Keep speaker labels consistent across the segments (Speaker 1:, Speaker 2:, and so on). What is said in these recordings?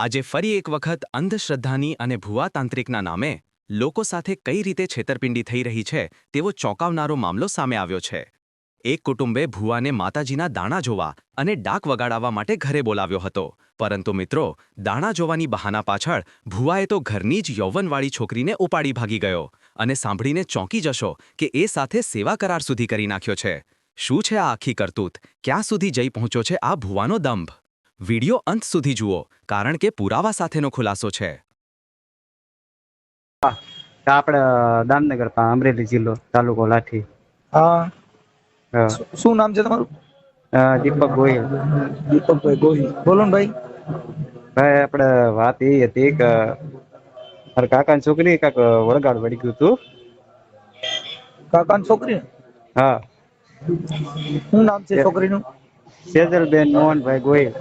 Speaker 1: આજે ફરી એક વખત અંધશ્રદ્ધાની અને ભુવાતાંત્રિકના નામે લોકો સાથે કઈ રીતે છેતરપિંડી થઈ રહી છે તેવો ચોંકાવનારો મામલો સામે આવ્યો છે. એક કુટુંબે ભુવાને માતાજીના દાણા જોવા અને ડાક વગાડાવવા માટે ઘરે બોલાવ્યો હતો. પરંતુ મિત્રો, દાણા જોવાની બહાના પાછળ ભુવાએ તો ઘરની જ યૌવનવાળી છોકરીને ઉપાડી ભાગી ગયો અને સાંભળીને ચોંકી જશો કે એ સાથે સેવા કરાર સુધી કરી નાખ્યો છે. શું છે આ આખી કરતૂત? ક્યાં સુધી જઈ પહોંચ્યો છે આ ભુવાનો દંભ? વિડિયો અંત સુધી જુઓ કારણ કે પુરાવા સાથેનો ખુલાસો છે.
Speaker 2: આપણે દામનગર પા અમરેલી જિલ્લો તાલુકો લાઠી.
Speaker 3: હા. શું નામ છે તમારું?
Speaker 2: દીપક ગોહિલ.
Speaker 3: દીપકભાઈ ગોહિલ. બોલો ને ભાઈ.
Speaker 2: ભાઈ આપણે વાત એ હતી કે મારા કાકાની છોકરી કાંક વળગાડ વળી ગયું હતું
Speaker 3: કાકાની છોકરી?
Speaker 2: હા.
Speaker 3: શું નામ છે છોકરીનું?
Speaker 2: સેજલબેન મોહનભાઈ ગોહિલ.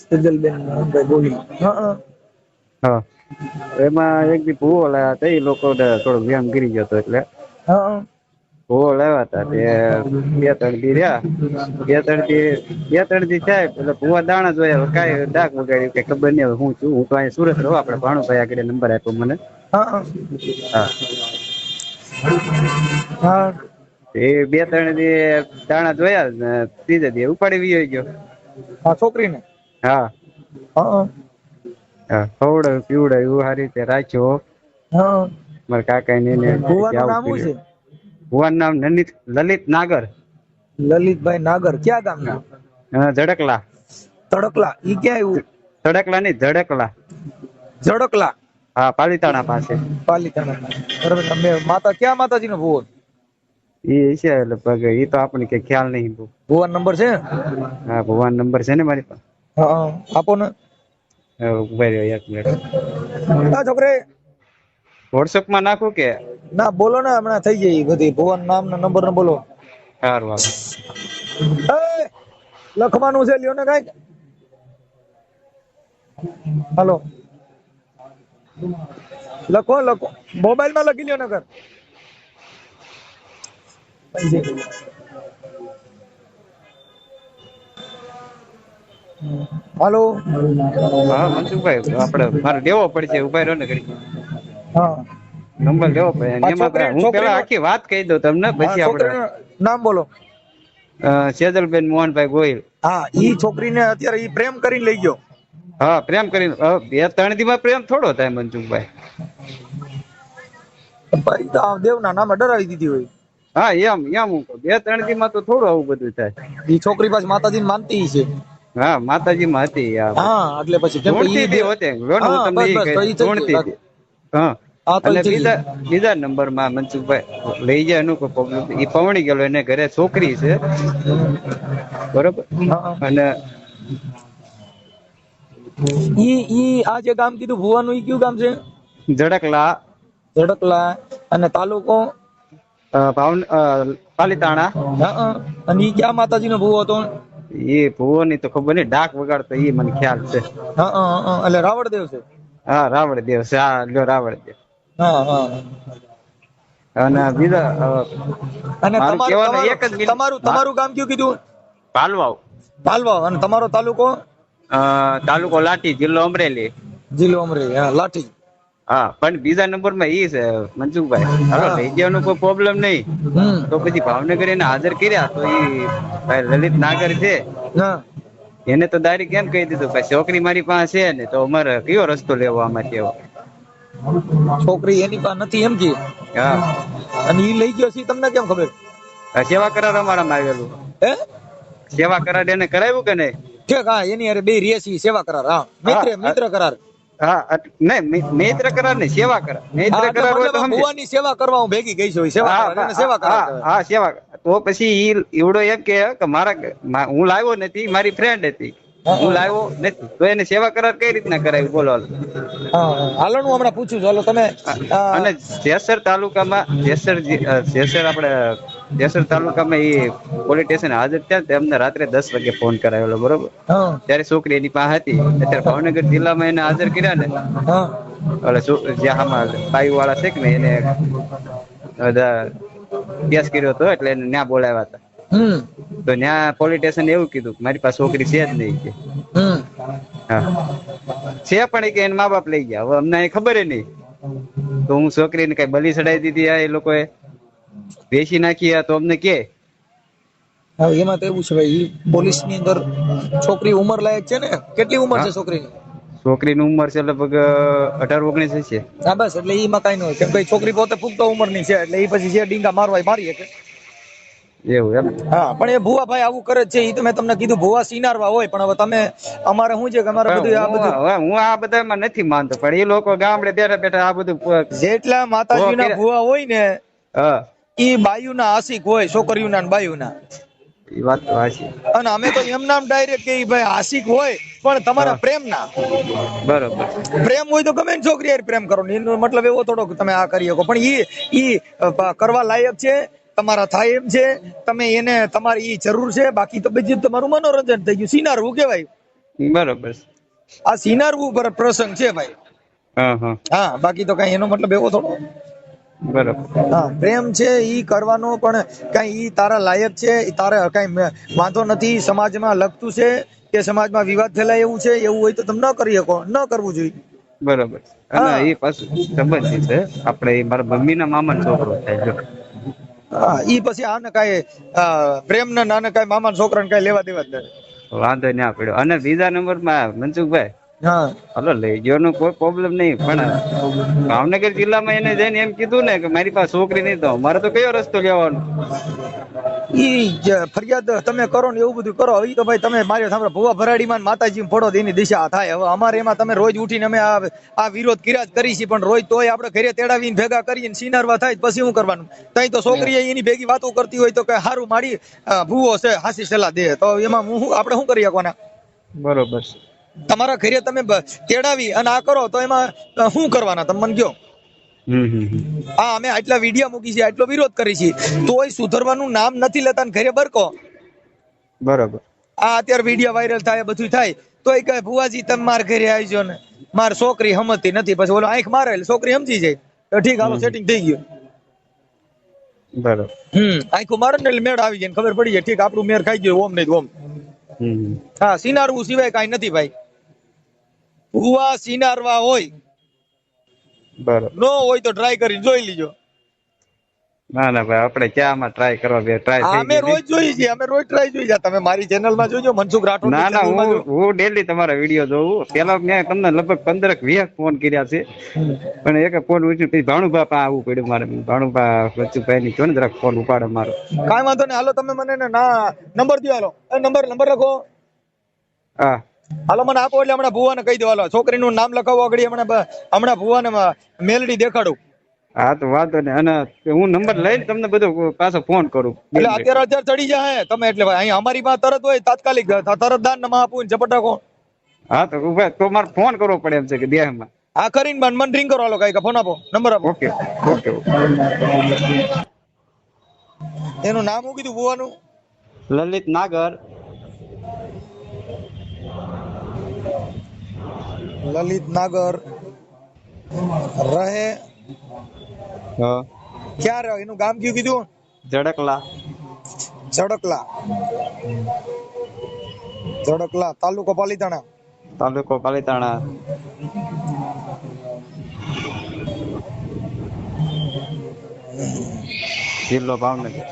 Speaker 3: સેજલબેન મોહનભાઈ ગોહિલ હા હા.
Speaker 2: હા. એમાં એક દી ભૂવો લાવ્યા હતા એ લોકો થોડો વ્યાયામ કરી ગયો હતો એટલે.
Speaker 3: હા.
Speaker 2: ભૂવો લાવ્યા હતા તે બે ત્રણ દી રહ્યા. બે ત્રણ દી બે ત્રણ દી થાય એટલે ભૂવા દાણા જોયા કાંઈ ડાક વગાડ્યું કે ખબર નહીં હવે હું છું. હું તો અહીંયા સુરત રહું આપણે ભાણુભાઈ આગળ નંબર આપ્યો મને.
Speaker 3: હા. હા.
Speaker 2: હા.
Speaker 3: હા
Speaker 2: એ બે ત્રણ દી દાણા જોયા ને ત્રીજે દી ઉપાડી વિયો ગયો.
Speaker 3: હા છોકરીને?
Speaker 2: હા.
Speaker 3: હા. હા.
Speaker 2: ખવડાવ્યું પીવડાવ્યું સારી રીતે રાખ્યો
Speaker 3: હા.
Speaker 2: મારા કાકા ને એને
Speaker 3: ભુવાનું નામ શું છે?
Speaker 2: ભુવાનું નામ લલિત લલિત નાગર.
Speaker 3: લલિતભાઈ નાગર. ક્યાં ગામના?
Speaker 2: ના ધડકલા
Speaker 3: તડકલા. ઈ ક્યાં આવ્યું
Speaker 2: ધડકલા નહીં ધડકલા
Speaker 3: ધડકલા
Speaker 2: હા પાલીતાણા પાસે.
Speaker 3: પાલીતાણા બરાબર તમે માતા ક્યાં માતાજી નો ભુવન?
Speaker 2: એ છે લગભગ એ તો આપણને કઈ ખ્યાલ નહીં
Speaker 3: ભુવન નંબર છે?
Speaker 2: હા ભુવન નંબર છે ને મારી પાસે.
Speaker 3: હા. આપો ને
Speaker 2: ઊભા રહ્યો એક મિનિટ.
Speaker 3: ના છોકરે.
Speaker 2: વોટ્સઅપમાં નાખો કે?
Speaker 3: ના બોલો ને હમણાં થઈ જાય બધી. ભુવન નામ ને નંબર ને બોલો.
Speaker 2: સારું હાલો.
Speaker 3: એ, લખવાનું છે લ્યો ને કંઈક. હાલો. લખો લખો. મોબાઈલમાં લખી લ્યો નગર હાલો.
Speaker 2: હા મનસુખભાઈ આપણે મારે દેવો પડશે ઊભા રહ્યો ને ઘડી
Speaker 3: હા.
Speaker 2: નંબર લેવો પડે. એમાં હું પેલા આખી વાત કહી દઉં તમને પછી આપણે
Speaker 3: નામ બોલો.
Speaker 2: સેજલબેન મોહનભાઈ ગોહિલ.
Speaker 3: હા ઈ છોકરીને અત્યારે ઈ પ્રેમ કરીને લઈ ગયો.
Speaker 2: હા પ્રેમ કરીને બે ત્રણ દી માં પ્રેમ થોડો થાય મનસુખભાઈ.
Speaker 3: ભાઈ તો દેવના નામે ડરાવી દીધી હોય.
Speaker 2: હા એમ એમ બે ત્રણ દી માં તો થોડું આવું બધું થાય.
Speaker 3: ઈ છોકરી પાછી માતાજી માનતી છે.
Speaker 2: હા માતાજી માં હતી
Speaker 3: હા એટલે પછી કેમ કે
Speaker 2: હું અને બીજા બીજા નંબરમાં મનસુખભાઈ લઈ જાય એનું કોઈ પ્રોબ્લેમ એ પવણી ગયેલો એને ઘરે છોકરી છે. બરોબર? અને
Speaker 3: ઈ ઈ આ જે ગામ કીધું ભુવાનું ઈ કયું ગામ છે?
Speaker 2: ઝડકલા
Speaker 3: ઝડકલા અને તાલુકો?
Speaker 2: ભાવન પાલીતાણા.
Speaker 3: અને ઈ ક્યાં માતાજી નો ભુવો હતો?
Speaker 2: એ ભુવોની તો ખબર નહીં ડાક વગાડતો એ મને ખ્યાલ છે.
Speaker 3: હા, હા, હા. એટલે છે?
Speaker 2: હા રાવણ દેવ છે હા લ્યો રાવણ દેવ
Speaker 3: હા હા.
Speaker 2: અને બીજા
Speaker 3: અને તમારું
Speaker 2: એક જ
Speaker 3: તમારું તમારું ગામ કયું કીધું?
Speaker 2: પાલવાવ.
Speaker 3: પાલવાવ. અને તમારો તાલુકો?
Speaker 2: તાલુકો લાઠી જિલ્લો અમરેલી.
Speaker 3: જિલ્લો અમરેલી હા લાઠી.
Speaker 2: હા પણ બીજા નંબરમાં ઈ છે મનસુખભાઈ હાલો લઈ જવાનો કોઈ પ્રોબ્લેમ નહીં. તો પછી ભાવનગર એને હાજર કર્યા તો ઈ ભાઈ લલિત નાગર છે. એને તો દારી કેમ કહી દીધું? કે છોકરી મારી પાસે છે ને તો અમારે કયો રસ્તો લેવો આમાં એવો
Speaker 3: છોકરી એની પાસે નથી એમ કે?
Speaker 2: હા.
Speaker 3: અને ઈ લઈ ગયો છે તમને કેમ ખબર?
Speaker 2: સેવા કરાર અમારામાં આવેલું.
Speaker 3: હે?
Speaker 2: સેવા કરાર એને કરાવ્યું કે નહીં?
Speaker 3: ઠીક હા એની અરે બે રેસી સેવા કરાર હા. મિત્ર મિત્ર કરાર.
Speaker 2: હા નહીં મૈત્ર કરાર નહીં સેવા કરાર. મૈત્ર કરાર હોય તો
Speaker 3: સેવા કરવા હું ભેગી ગઈ છું સેવા કરાર સેવા કરાર
Speaker 2: હા, સેવા તો પછી ઈ એવડો એમ કે કે મારા હું લાવ્યો નથી મારી ફ્રેન્ડ હતી. હું લાવ્યો? નથી તો એને સેવા કરાર કઈ રીતના કરાવી? બોલો હાલો.
Speaker 3: હા હમણાં પૂછું. છું હાલો તમે
Speaker 2: અને જેસર તાલુકામાં જેસર જેસર આપણે જેસર તાલુકામાં એ પોલીસ સ્ટેશન હાજર થયા તેમને રાત્રે દસ વાગે ફોન કરાવેલો બરોબર? ત્યારે છોકરી એની પાસે હતી. અત્યારે ભાવનગર જિલ્લામાં એને હાજર કર્યા ને. એટલે જ્યાં આમાં પાયુ વાળા છે કે ને એને બધા કેસ કર્યો હતો એટલે એને ન્યા બોલાવ્યા હતા. તો ત્યાં પોલીસ સ્ટેશન એવું કીધું કે મારી પાસે છોકરી છે જ નહીં કે. છે પણ કે એના મા બાપ લઈ ગયા. હવે અમને ખબર નહીં. તો હું છોકરીને કઈ બલી ચડાવી દીધી આ એ લોકોએ. વેચી નાખી આ તો અમને કે.
Speaker 3: એમાં તો એવું છે ભાઈ પોલીસની અંદર છોકરી ઉંમર લાયક છે ને? કેટલી ઉંમર છે. છોકરીની?
Speaker 2: છોકરીની ઉંમર છે લગભગ અઢાર ઓગણીસ હશે.
Speaker 3: હા બસ એટલે એમાં કઈ ન હોય. કેમ કે છોકરી પોતે પુખ્ત ઉંમરની છે એટલે એ પછી જે ડીંગા મારવા મારી શકે
Speaker 2: એવું એમ?
Speaker 3: હા પણ એ ભુવા ભાઈ આવું કરે છે એ તો મેં તમને કીધું ભુવા સિનારવા હોય પણ હવે તમે અમારે શું છે કે અમારે બધું આ બધું
Speaker 2: હું આ બધામાં નથી માનતો પણ એ લોકો ગામડે બેઠા બેઠા આ બધું
Speaker 3: જેટલા માતાજીના
Speaker 2: ભુવા
Speaker 3: હોય ને એ બાયુના આશિક હોય છોકરીઓના બાયુના.
Speaker 2: એ વાત તો હાચી.
Speaker 3: અને અમે તો એમ નામ ડાયરેક્ટ કે ભાઈ આશિક હોય પણ તમારા
Speaker 2: પ્રેમ
Speaker 3: ના
Speaker 2: બરોબર.
Speaker 3: પ્રેમ હોય તો ગમે છોકરી પ્રેમ કરો એનો મતલબ એવો થોડોક તમે આ કરી શકો પણ ઈ એ કરવા લાયક છે તમારા થાય એમ છે તમે એને તમારી એ જરૂર છે બાકી તો બીજું તમારું મનોરંજન થઈ ગયું. સિનારવું કેવાય
Speaker 2: બરાબર.
Speaker 3: આ સિનારવું પર પ્રસંગ છે ભાઈ.
Speaker 2: હા
Speaker 3: બાકી તો કઈ એનો મતલબ એવો થોડો.
Speaker 2: બરોબર.
Speaker 3: હા પ્રેમ છે ઈ કરવાનો પણ કઈ ઈ તારા લાયક છે તારે કઈ વાંધો નથી સમાજમાં લગતું છે કે સમાજમાં વિવાદ થયેલા એવું છે એવું હોય તો તમે ન કરી શકો ન કરવું જોઈએ.
Speaker 2: બરોબર. અને એ પાછું સંબંધી છે. આપણે મારા મમ્મીના મામાનો છોકરો થાય
Speaker 3: ઈ પછી આને કાંઈ પ્રેમ ને નાને કાંઈ મામા છોકરાને કાંઈ લેવા દેવા જ નથી
Speaker 2: વાંધો ના પડ્યો અને બીજા નંબરમાં મનસુખભાઈ
Speaker 3: હા.
Speaker 2: હલો લઈ ગયો નો કોઈ પ્રોબ્લેમ નહીં પણ ભાવનગર જિલ્લામાં એને જઈને એમ કીધું ને કે મારી પાસે છોકરી નહીં તો મારે તો કયો રસ્તો લેવાનો?
Speaker 3: ઈ ફરિયાદ તમે કરો ને એવું બધું કરો. તો ભાઈ તમે મારી સામે ભુવા ભરાડીમાં માતાજી ફોડો એની દિશા થાય. હવે અમારે એમાં તમે રોજ ઉઠીને અમે આ વિરોધ કિરાજ કરી છે પણ રોજ તોય આપણે ઘરે તેડાવીને ભેગા કરીને સિનારવા થાય પછી શું કરવાનું? તઈ તો છોકરી એની ભેગી વાતો કરતી હોય તો કે સારું મારી ભૂવો છે હાસી સલાહ દે. તો એમાં હું આપણે શું કરી શકવાના?
Speaker 2: બરોબર
Speaker 3: તમારા ઘરે તમે તેડાવી અને આ કરો તો એમાં શું કરવાના? તમે મને કયો
Speaker 2: હમ હમ.
Speaker 3: હા અમે આટલા વીડિયો મૂકી છે આટલો વિરોધ કરી છે. તોય સુધરવાનું નામ નથી લેતા ઘરે બરકો.
Speaker 2: બરાબર.
Speaker 3: આ અત્યારે વીડિયો વાયરલ થાય બધું થાય. તોય કહે ભુવાજી તમે માર ઘરે આવજો ને. માર છોકરી સમજતી નથી. પછી ઓલો આંખ મારે એટલે છોકરી સમજી જાય. તો ઠીક હાલો સેટિંગ થઈ ગયું.
Speaker 2: બરોબર.
Speaker 3: હમ આંખો મારે ને એટલે મેળ આવી જાય ખબર પડી જાય. ઠીક આપણું મેર ખાઈ ગયું ઓમ નહીં ઓમ. હા સિનારવું સિવાય કાંઈ નથી ભાઈ. ભુવા સિનારવા હોય.
Speaker 2: બરોબર.
Speaker 3: નો હોય તો ટ્રાય કરીને જોઈ લીજો.
Speaker 2: ના ના ભાઈ આપણે ક્યાં આમાં ટ્રાય કરવા? બે ટ્રાય
Speaker 3: અમે રોજ જોઈએ છીએ અમે રોજ ટ્રાય જોઈએ છીએ. તમે મારી ચેનલમાં જોજો મનસુખ રાઠોડ
Speaker 2: ના ના હું હું ડેલી તમારા વીડિયો જોઉં. પેલા મેં તમને લગભગ પંદરક વીસ ફોન કર્યા છે. પણ એક ફોન ઉઠ્યું પછી ભાણુભા પાસે આવવું પડ્યું મારે. ભાણુભા વચ્ચુભાઈ ની જોને જરાક ફોન ઉપાડે મારો.
Speaker 3: કાઈ વાંધો નહીં. હાલો તમે મને ના નંબર દો હાલો. એ નંબર નંબર લખો.
Speaker 2: હા.
Speaker 3: હાલો મને આપો એટલે હમણાં ભુવાને કહી દો. હાલો છોકરીનું નામ લખાવો આગળ હમણાં હમણાં ભુવાને મેલડી દેખાડું.
Speaker 2: હા તો વાંધો ને અને હું નંબર લઈને તમને બધો પાછો ફોન કરું.
Speaker 3: એટલે અત્યારે અત્યારે ચડી જાય તમે એટલે અહીં અમારી પાસે તરત હોય તાત્કાલિક તરત દાનમાં આપું ને ઝપટાકો
Speaker 2: હા તો ઊભા તો મારે ફોન કરવો પડે એમ છે કે દેહમાં.
Speaker 3: આ કરીને મને મને રિંગ કરો. હાલો કઈ ફોન આપો. નંબર આપો.
Speaker 2: Okay okay okay.
Speaker 3: એનું નામ શું કીધું ભુવાનું?
Speaker 2: લલિત નાગર.
Speaker 3: લલિત નાગર રહે.
Speaker 2: હા.
Speaker 3: ક્યાં રહ્યો? એનું ગામ કયું કીધું?
Speaker 2: જડકલા.
Speaker 3: ઝડકલા ઝડકલા તાલુકો પાલીતાણા.
Speaker 2: તાલુકો પાલીતાણા. જિલ્લો ભાવનગર.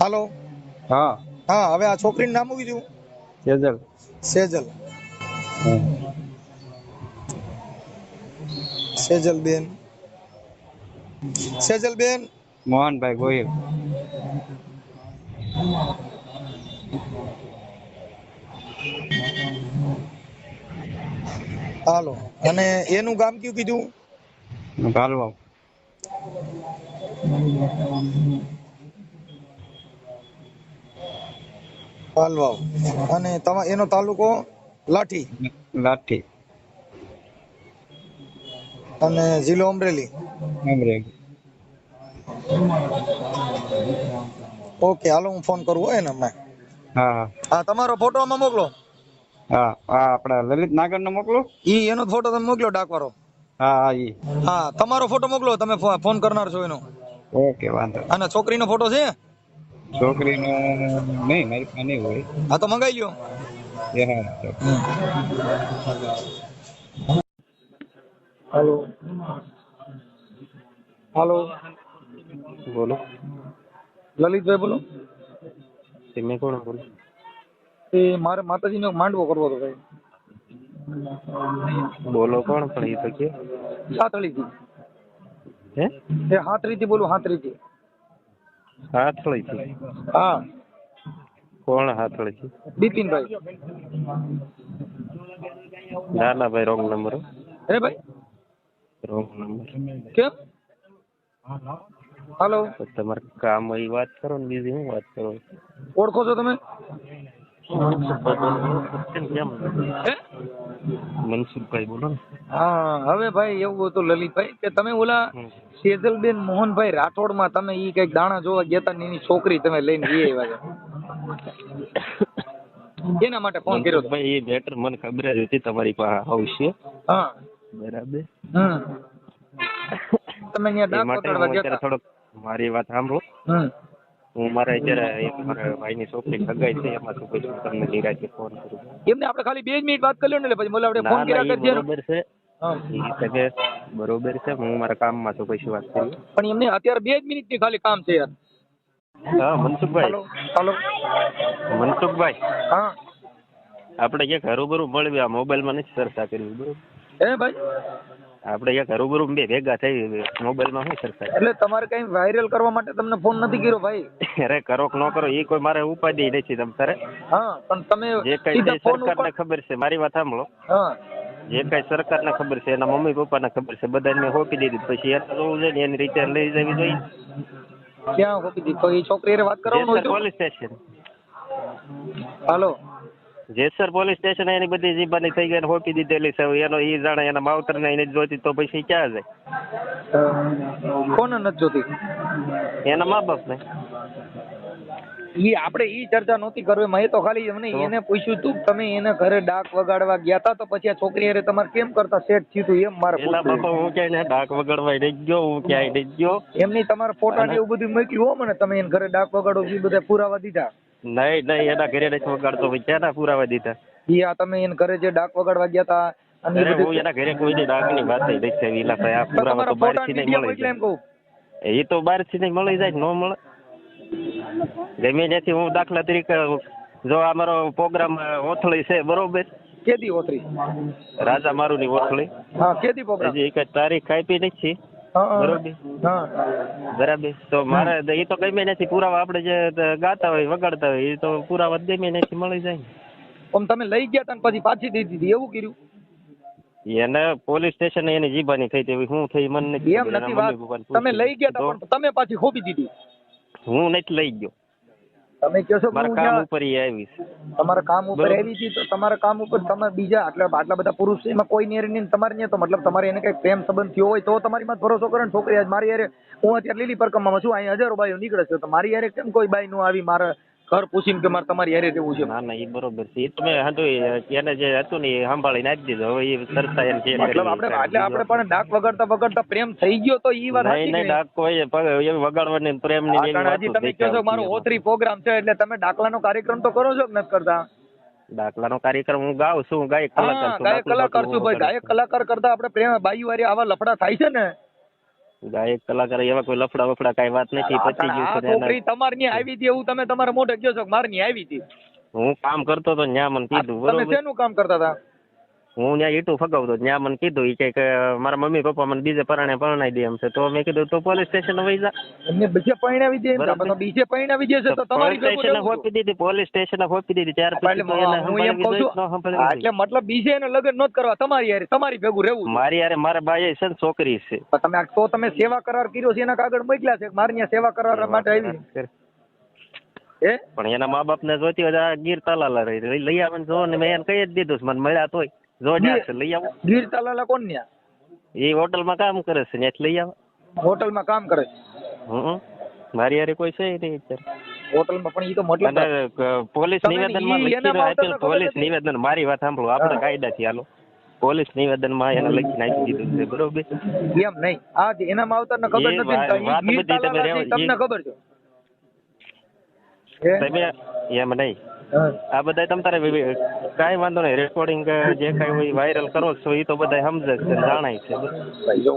Speaker 3: હાલો.
Speaker 2: હા.
Speaker 3: હા હવે આ છોકરીનું નામ શું કીધું?
Speaker 2: સેજલ.
Speaker 3: સેજલ. સેજલ બેન સેજલ બેન
Speaker 2: મોહનભાઈ ગોહિલ.
Speaker 3: હાલો. અને એનું ગામ કયું કીધું?
Speaker 2: ભાલવા
Speaker 3: પાલવાવ અને તમા એનો તાલુકો? લાઠી.
Speaker 2: લાઠી.
Speaker 3: અને જિલ્લો અમરેલી?
Speaker 2: અમરેલી.
Speaker 3: ઓકે હાલો હું ફોન કરું હોય ને
Speaker 2: હા હા.
Speaker 3: હા તમારો ફોટો આમાં મોકલો.
Speaker 2: હા હા આપડા લલિત નાગર નો મોકલો.
Speaker 3: ઈ એનો ફોટો તમે મોકલો ડાકવારો
Speaker 2: હા હા ઈ.
Speaker 3: હા તમારો ફોટો મોકલો તમે ફોન કરનાર છો એનો.
Speaker 2: ઓકે વાંધો.
Speaker 3: અને છોકરીનો ફોટો છે?
Speaker 2: છોકરીનો નહીં મારી પાસે નહીં હોય.
Speaker 3: હા તો મંગાઈ લ્યો.
Speaker 2: એ હા ચાલો.
Speaker 3: હાલો. હાલો.
Speaker 4: બોલો.
Speaker 3: લલિતભાઈ બોલો.
Speaker 4: તમે કોણ બોલો?
Speaker 3: એ મારે માતાજીનો માંડવો કરવો હતો ભાઈ.
Speaker 4: બોલો કોણ પણ એ તો કે.
Speaker 3: સાતળીથી
Speaker 4: હે?
Speaker 3: એ હાથરીથી બોલું હાથરીથી
Speaker 4: હાથળી છે
Speaker 3: હા.
Speaker 4: કોણ હાથળી છે
Speaker 3: બિપિનભાઈ.
Speaker 4: ના ના ભાઈ રોંગ નંબર
Speaker 3: હે. ભાઈ?
Speaker 4: Wrong number.
Speaker 3: કેમ? હાલો.
Speaker 4: તમારે કામ એ વાત કરો ને બીજી શું વાત કરો?
Speaker 3: ઓળખો છો તમે? હે
Speaker 4: મનસુખભાઈ બોલો ને.
Speaker 3: હા હવે ભાઈ એવું હતું લલિતભાઈ કે તમે ઓલા. સેજલબેન મોહનભાઈ રાઠોડમાં તમે ઈ કંઈક દાણા જોવા ગયા હતા એની છોકરી તમે લઈને જઈ આવ્યા છો. એના માટે ફોન કર્યો
Speaker 4: ભાઈ એ બેટર મને ખબર જ હતી તમારી પાસે આવશે.
Speaker 3: હા.
Speaker 4: બરાબર.
Speaker 3: હમ. તમે અહીંયા ગયા
Speaker 4: થોડોક મારી વાત સાંભળો.
Speaker 3: હમ.
Speaker 4: હું મારે અત્યારે એક મારા ભાઈની છોકરી સગાઈ છે એમાં શું પછી તમને નિરાતે ફોન કરું.
Speaker 3: એમને આપણે ખાલી બે જ મિનિટ વાત કરી લો ને એટલે પછી બોલે આપણે ફોન કર્યા કરજે
Speaker 4: બરોબર છે.
Speaker 3: હા.
Speaker 4: બરોબર છે હું મારા કામમાં છું પછી વાત કરી.
Speaker 3: પણ એમને અત્યારે બે જ મિનિટની ખાલી કામ છે યાર.
Speaker 4: હા મનસુખભાઈ.
Speaker 3: હાલો
Speaker 4: મનસુખભાઈ.
Speaker 3: હા.
Speaker 4: આપણે ક્યાંક હરુભરું મળવી આ મોબાઈલમાં નથી ચર્ચા કરવી બરોબર.
Speaker 3: હે ભાઈ?
Speaker 4: આપણે ક્યાંક હરુભરું બે ભેગા થઈ મોબાઈલમાં શું ચર્ચા
Speaker 3: એટલે તમારે કઈ વાયરલ કરવા માટે તમને ફોન નથી કર્યો ભાઈ?
Speaker 4: અરે કરો કે ન કરો એ કોઈ મારે ઉપાધિ નથી તમ તારે.
Speaker 3: હા પણ તમે
Speaker 4: જે કઈ સરકારને ખબર છે મારી વાત સાંભળો.
Speaker 3: હા.
Speaker 4: જે કઈ સરકારને ખબર છે એના મમ્મી પપ્પાને ખબર છે બધાને હોપી દીધી. પછી એને જોવું જોઈએ ને એની રીતે લઈ જવી જોઈએ.
Speaker 3: ક્યાં હોપી દીધી? તો એ છોકરી વાત કરવાનું
Speaker 4: police station.
Speaker 3: Hello.
Speaker 4: Jesar police station એની બધી જીબાની થઈ ગઈ હોપી દીધેલી છે એનો ઈ જાણે એના માવતરને એને જોતી તો પછી ક્યાં જાય?
Speaker 3: કોને નથી જોતી?
Speaker 4: એના મા બાપને
Speaker 3: ઈ આપણે ઈ ચર્ચા નહોતી કરવી મેં તો ખાલી એમને એને પૂછ્યું તું તમે એને ઘરે ડાક વગાડવા ગયા તા તો પછી આ છોકરી અરે તમારે કેમ કરતા સેટ થયું તું એમ મારે
Speaker 4: એલા બાપા હું ક્યાંય ડાક વગાડવા નહીં ગયો હું ક્યાંય નહીં ગયો.
Speaker 3: એમની તમારા ફોટા ને એવું બધું મૂક્યું હો મને તમે એને ઘરે ડાક વગાડો એ બધા પુરાવા દીધા.
Speaker 4: નહીં નહીં એના ઘરે નથી વગાડતો ભાઈ. ક્યાંના પુરાવા દીધા?
Speaker 3: ઈ આ તમે એને ઘરે જે ડાક વગાડવા ગયા તા અને
Speaker 4: હું એના ઘરે કોઈની ડાકની વાત નહીં થઈ એલા ભાઈ આ પુરાવા તો બહારથી નહીં મળી જાય. એ તો બહારથી નહીં મળી જાય ન મળે. ગમે ત્યાંથી હું દાખલા તરીકે જો અમારો પ્રોગ્રામ ઓથળી છે બરોબર?
Speaker 3: કેદી ઓથળી?
Speaker 4: રાજા મારુની ઓથળી.
Speaker 3: હા કેદી પ્રોગ્રામ
Speaker 4: હજી એક તારીખ આપી નથી. બરોબર. તો મારે એ તો ગમે નથી પુરાવા આપણે જે ગાતા હોય વગાડતા હોય એ તો પુરાવા ગમે નથી મળી જાય.
Speaker 3: આમ તમે લઈ ગયા તા પછી પાછી દઈ દીધી એવું કર્યું?
Speaker 4: એને પોલીસ સ્ટેશન એની જીબાની થઈ તેવી હું થઈ મને
Speaker 3: એમ નથી વાત. તમે લઈ ગયા તા પણ તમે પાછી ખોપી દીધી.
Speaker 4: હું નથી લઈ ગયો.
Speaker 3: તમે કહો છો
Speaker 4: મારા કામ ઉપર આવી
Speaker 3: તમારા કામ ઉપર. આવી હતી તો તમારા કામ ઉપર તમે બીજા આટલા આટલા બધા પુરુષ એમાં કોઈ નહીં નહીં તમારે નહીં તો મતલબ તમારે એને કઈ પ્રેમ સંબંધ થયો હોય તો તમારી માં ભરોસો કરે ને છોકરી આજ મારી યારે હું અત્યારે લીલી પરકમમાં છું અહીં હજારો બાઈઓ નીકળે છે તો મારી યારે કેમ કોઈ બાઈ નું આવી મારે ઘર પૂછીને કે મારે તમારી હારે રહેવું છે.
Speaker 4: ના ના એ બરોબર છે. એ તો હતું એને જે હતું ને એ સંભાળીને આપી દીધું. હવે એ સરતા એમ છે
Speaker 3: મતલબ આપણે એટલે આપણે પણ ડાક વગાડતા વગાડતા પ્રેમ થઈ ગયો તો ઈ વાત
Speaker 4: નહીં નહીં ડાક કોઈ એ વગાડવાની પ્રેમની
Speaker 3: કારણ હજી તમે કહો છો મારો
Speaker 4: આવતી
Speaker 3: પ્રોગ્રામ છે એટલે તમે ડાકલાનો કાર્યક્રમ તો કરો છો કે નથી કરતા.
Speaker 4: દાખલાનો કાર્યક્રમ હું ગાઉં છું ગાયક કલાકાર છું
Speaker 3: ગાયક કલાકાર છું ભાઈ. ગાયક કલાકાર કરતા આપણે પ્રેમ બાઈ વારી આવા લફડા થાય છે ને.
Speaker 4: ગાયક કલાકાર એવા કોઈ લફડા વફડા કઈ વાત નથી પતી ગયું
Speaker 3: છોકરી
Speaker 4: એના-
Speaker 3: તમારી ની આવી હતી એવું તમે તમારા મોઢે કહો છો કે મારી ની આવી હતી?
Speaker 4: હું કામ કરતો તો ન્યા મને કીધું
Speaker 3: તમે શેનું કામ કરતા હતા?
Speaker 4: હું ત્યાં ઈટું ફગાવતો ત્યાં મને કીધું ઈ કે મારા મમ્મી પપ્પા મને બીજે પરણે પરણાઈ દે એમ છે. તો મેં કીધું તો પોલીસ સ્ટેશન વહી જા.
Speaker 3: એમને બીજે પરણાવી દે. બીજે પરણાવી દે છે તો તમારી
Speaker 4: સ્ટેશને હોપી દીધી પોલીસ સ્ટેશને હોપી દીધી. ત્યાર પછી
Speaker 3: હું એમ કહું છું? એટલે મતલબ બીજે એને લગ્ન નોત કરવા તમારી હારે તમારી ભેગું રહેવું
Speaker 4: મારી યારે મારા બાઈએ છે ને છોકરી છે.
Speaker 3: તમે તો તમે સેવા કરાર કર્યો છે એના કાગળ મોકલ્યા છે મારી ત્યાં સેવા કરાર માટે આવી.
Speaker 4: પણ એના મા બાપ ને જોતી હોય ગીર તાલાલા રહી લઈ- લઈ આવે ને જો ને મેં એને કહી જ દીધું મને મળ્યા તોય. જો છે લઈ આવો.
Speaker 3: ગીર તાલાલા કોણ ન્યા
Speaker 4: એ હોટલમાં કામ કરે છે ત્યાંથી લઈ આવો.
Speaker 3: હોટલમાં કામ કરે
Speaker 4: હમ. મારી હારે કોઈ છે નહીં અત્યારે.
Speaker 3: હોટલમાં પણ ઈ તો મતલબ
Speaker 4: પોલીસ
Speaker 3: નિવેદન
Speaker 4: નિવેદનમાં
Speaker 3: લખી
Speaker 4: આપેલું પોલીસ નિવેદન મારી વાત સાંભળો આપણે
Speaker 3: કાયદા
Speaker 4: થી હાલો. પોલીસ નિવેદનમાં એને લખી નાખી દીધું છે બરોબર?
Speaker 3: એમ નહીં. આ જે એના માવતરને ખબર નથી
Speaker 4: વાત બધી તમે
Speaker 3: તમને ખબર છે? હે?
Speaker 4: એમ નહીં આ બધા તમ તારે કાંઈ વાંધો નહીં રેકોર્ડિંગ જે કાંઈ હોય વાયરલ કરો છો એ તો બધા સમજે છે જાણાય છે.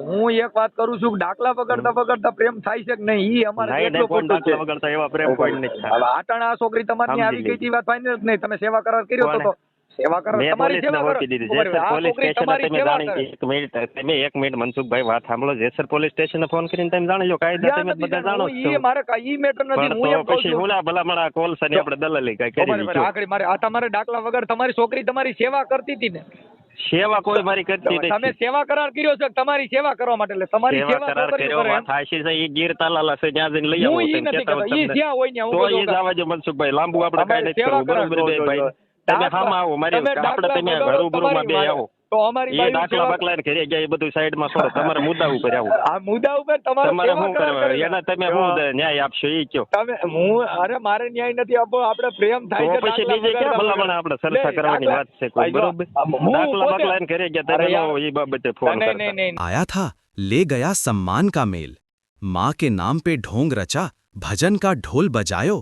Speaker 3: હું એક વાત કરું છું ડાકલા વગરતા વગરતા પ્રેમ થાય છે કે નહીં એ અમારે એટલો ખોટો છે.
Speaker 4: દાખલા વગર તો એવા પ્રેમ કોઈ નહીં
Speaker 3: હવે આ છોકરી તમારી આવી ગઈ વાત ફાઇનલ નહીં. તમે સેવા કરાર કર્યો હતો સેવા
Speaker 4: કરો
Speaker 3: તમારી સેવા
Speaker 4: કરો. દીધી જેસર પોલીસ
Speaker 3: છોકરી
Speaker 4: સ્ટેશન
Speaker 3: તમારી
Speaker 4: તમે
Speaker 3: સેવા
Speaker 4: જાણી. એક મિનિટ તમે એક મિનિટ મનસુખભાઈ વાત સાંભળો. જેસર પોલીસ સ્ટેશને ફોન કરીને તમે જાણી લો કાયદા તમે બધા જાણો છો.
Speaker 3: એ મારે કાંઈ મેટર નથી. હું એમ કહું છું.
Speaker 4: હુલા ભલામણા કોલસાની આપણે દલાલી કાંઈ કરી દીધું.
Speaker 3: આગળ મારે આ તમારે ડાકલા વગર તમારી છોકરી તમારી સેવા કરતી હતી ને.
Speaker 4: સેવા કોઈ મારી કરતી
Speaker 3: તમે સેવા કરાર કર્યો છે તમારી સેવા કરવા માટે. એટલે તમારી
Speaker 4: સેવા કરાર કર્યો વાત હાચી છે એ ગીર તાલાલા છે ત્યાં જઈને લઈ આવો
Speaker 3: હું નથી.
Speaker 4: હોય
Speaker 3: જ્યાં હોય ત્યાં હું
Speaker 4: તો એ
Speaker 3: છું
Speaker 4: જ મનસુખભાઈ લાંબુ આપણે કાઈ નથી કરવું. બરોબર ભાઈ. તમે
Speaker 3: દાખલા-
Speaker 4: હામાં આવો મારી
Speaker 3: તમે
Speaker 4: આપણે
Speaker 3: દાખલા
Speaker 4: તમે
Speaker 3: વગર
Speaker 4: રૂબરૂમાં બે
Speaker 3: તમારી
Speaker 4: આવો
Speaker 3: તો અમારી
Speaker 4: એ
Speaker 3: બાજુ
Speaker 4: દાખલા
Speaker 3: સેવા-
Speaker 4: બાકલા ઘરે ગયા એ બધું સાઈડમાં છોડો તમારે મુદ્દા ઉપર આવો
Speaker 3: આ મુદ્દા ઉપર તમારે
Speaker 4: તમારે
Speaker 3: સેવા
Speaker 4: શું
Speaker 3: કરાર
Speaker 4: કરવા
Speaker 3: કરે છે.
Speaker 4: એના તમે શું ન્યાય આપશો એ કયો
Speaker 3: તમે હું અરે મારે ન્યાય નથી આપવો આપણે પ્રેમ થાય
Speaker 4: તો
Speaker 3: છે
Speaker 4: પછી
Speaker 3: દાખલા
Speaker 4: બીજે
Speaker 3: વગર
Speaker 4: ક્યાં
Speaker 3: તમે-
Speaker 4: ભલામણ આપણે ચર્ચા
Speaker 3: નહીં,
Speaker 4: કરવાની
Speaker 3: દાખલા-
Speaker 4: વાત છે કોઈ
Speaker 3: ભાઈ જો,
Speaker 4: બરોબર
Speaker 3: હું
Speaker 4: દાખલા
Speaker 3: પોતે-
Speaker 4: બાકલા એને ઘરે ગયા
Speaker 3: અરે
Speaker 4: તમે
Speaker 3: યાર.
Speaker 4: નો એ બાબતે ફોન
Speaker 3: નહીં, નહીં,
Speaker 4: કરતા
Speaker 3: નહીં, નહીં.
Speaker 1: आया था ले गया सम्मान का मेल माँ के नाम पे ढोंग रचा भजन का ढोल बजायो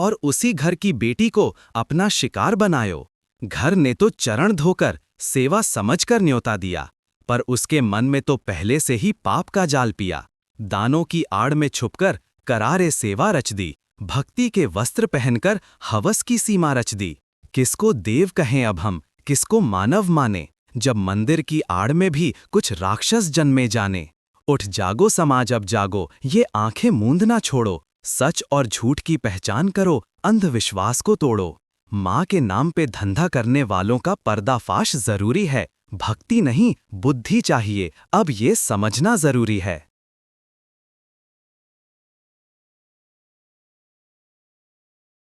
Speaker 1: और उसी घर की बेटी को अपना शिकार बनायो। घर ने तो चरण धोकर सेवा समझकर न्योता दिया, पर उसके मन में तो पहले से ही पाप का जाल पिया। दानों की आड़ में छुपकर करारे सेवा रच दी, भक्ति के वस्त्र पहनकर हवस की सीमा रच दी। किसको देव कहें अब हम, किसको मानव माने, जब मंदिर की आड़ में भी कुछ राक्षस जन्मे जाने। उठ जागो समाज अब जागो, ये आँखें मूंद ना छोड़ो। सच और झूठ की पहचान करो, अंधविश्वास को तोड़ो। माँ के नाम पे धंधा करने वालों का पर्दाफाश ज़रूरी है। भक्ति नहीं, बुद्धि चाहिए। अब ये समझना ज़रूरी है।